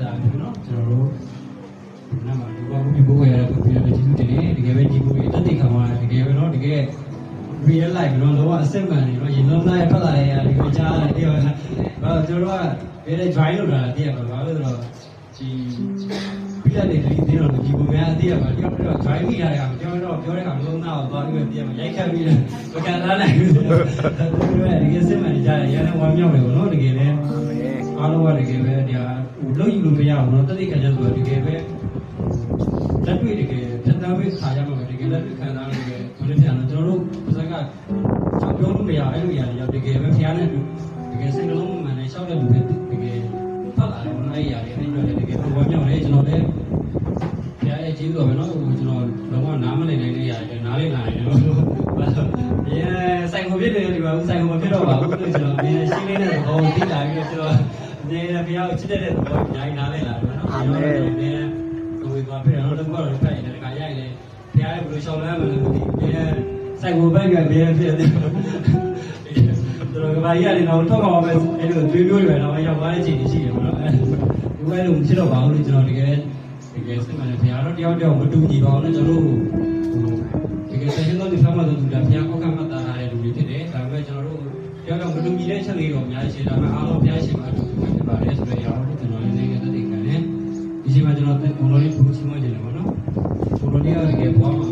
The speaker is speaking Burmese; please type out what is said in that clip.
တာပြီနော်ကျွန်တော်တို့နာမဒီဘောဘီဘိုးရတဲ့ပြည်ရဲ့ကျေးဇူးတင်တယ်တကယ်ပဲဒီဘိုးရဲ့တက်တိခံမှာတကယ်ပဲနော်တကယ် real life တော့တော့အစစ်မှန်နေတော့ရင်လုံးသားရဖတ်လာရရတယ်ကိုကြားရတယ်ဒီဘာဘာကျွန်တော်ကဘယ်လဲ join လုပ်တာတည်ရပါဘာလို့လဲဆိုတော့ဒီပြလက်နေဒီတင်းတော့ဒီပုံများတည်ရပါတယောက်တော့ join မိရတာကျွန်တော်တော့ပြောတဲ့အခါလုံးသားကိုသွားပြီးတည်ရမှာရိုက်ခတ်ပြီးမကန်လာနိုင်ဘူးသူတို့ကတကယ်စစ်မှန်နေကြတယ်ရန်ဝမ်းမြောက်တယ်ပေါ့နော်တကယ်လဲအားလုံးကတကယ်ပဲဒီဟာ လုံးယူလို့မရဘူးနော်တတိကကြဆိုတော့တကယ်ပဲလက်တွေ့တကယ်ဖြတ်သန်းပြီးခါရမှာပဲတကယ်လက်တွေ့ခံစားလို့တကယ်ဘယ်လိုပြန်လဲကျွန်တော်တို့ပါစကကြောက်ပြောလို့မရအဲ့လိုရတယ်ရောက်တကယ်ပဲဖျားနေတူတကယ်စိတ်ကလုံးမှန်တယ်ရှောက်တဲ့လူတွေတကယ်ဖတ်လာတယ်ဘောနော်အဲ့ရတယ်အဲ့လိုလည်းတကယ်ဘဝမြောက်တယ်ကျွန်တော်လည်းဖျားရဲ့ကျေးဇူးတော်ပဲနော်ဟိုကျွန်တော်လုံးဝနားမလည်နိုင်တဲ့ရတယ်နားလေးလာနေတယ်လို့ဘာလို့ရဲဆိုင်ကိုဖြစ်တယ်ဒီမှာဆိုင်ကိုမဖြစ်တော့ပါဘူးလို့ကျွန်တော်အင်းရှင်းလေးနဲ့ဟောတိလာပြီးတော့ကျွန်တော် နေရဖျားကိုချစ်တဲ့တဲ့ဘောအများကြီးနားလေးလာတယ်နော်ကျွန်တော်လည်းနေဟိုဘာဖြစ်တော့တော့ကတော့ဖက်ရတယ်ခါရိုက်လေဖျားရဲ့ဘယ်လိုရှောက်လန်းမလဲမသိဘူးဆိုင်ကိုဘက်ကဘယ်ဖြစ်တယ်တို့ကဘာကြီးရတယ်တော့ထောက်ကောင်ပဲအဲ့လိုတွေးပြောတွေပဲတော့ရောက်သွားတဲ့ချိန်ရှိတယ်ပေါ့နော်အဲ့ဒီဘက်လုံးဖြစ်တော့ပါဘူးလို့ကျွန်တော်တကယ်တကယ်စိတ်မှန်တယ်ဘုရားတော့တယောက်တယောက်မတူညီပါဘူးနဲ့ကျွန်တော်တို့တကယ်စိတ်လုံးတွေဖမ်းမှဆိုသူကဘုရားကောက်ကမှတ်သားထားတဲ့လူတွေဖြစ်တယ်ဒါပေမဲ့ကျွန်တော်တို့တယောက်တယောက်မတူညီတဲ့ချက်လေးတော့အများကြီးရှိတာပဲအားလုံးဘုရားရှိမှအတူတူဖြစ် ပါတယ်ဆိုတော့ရအောင်ကျွန်တော်လည်းနေကတည်းကလည်းဒီချိန်မှာကျွန်တော်ဘုံတော်လေးပူချီမွေးတယ်ပေါ့နော်ဘုံတော်လေးကတကယ်ဘွားမှာအမောင်ဆုံးချိန်ပေါ့နော်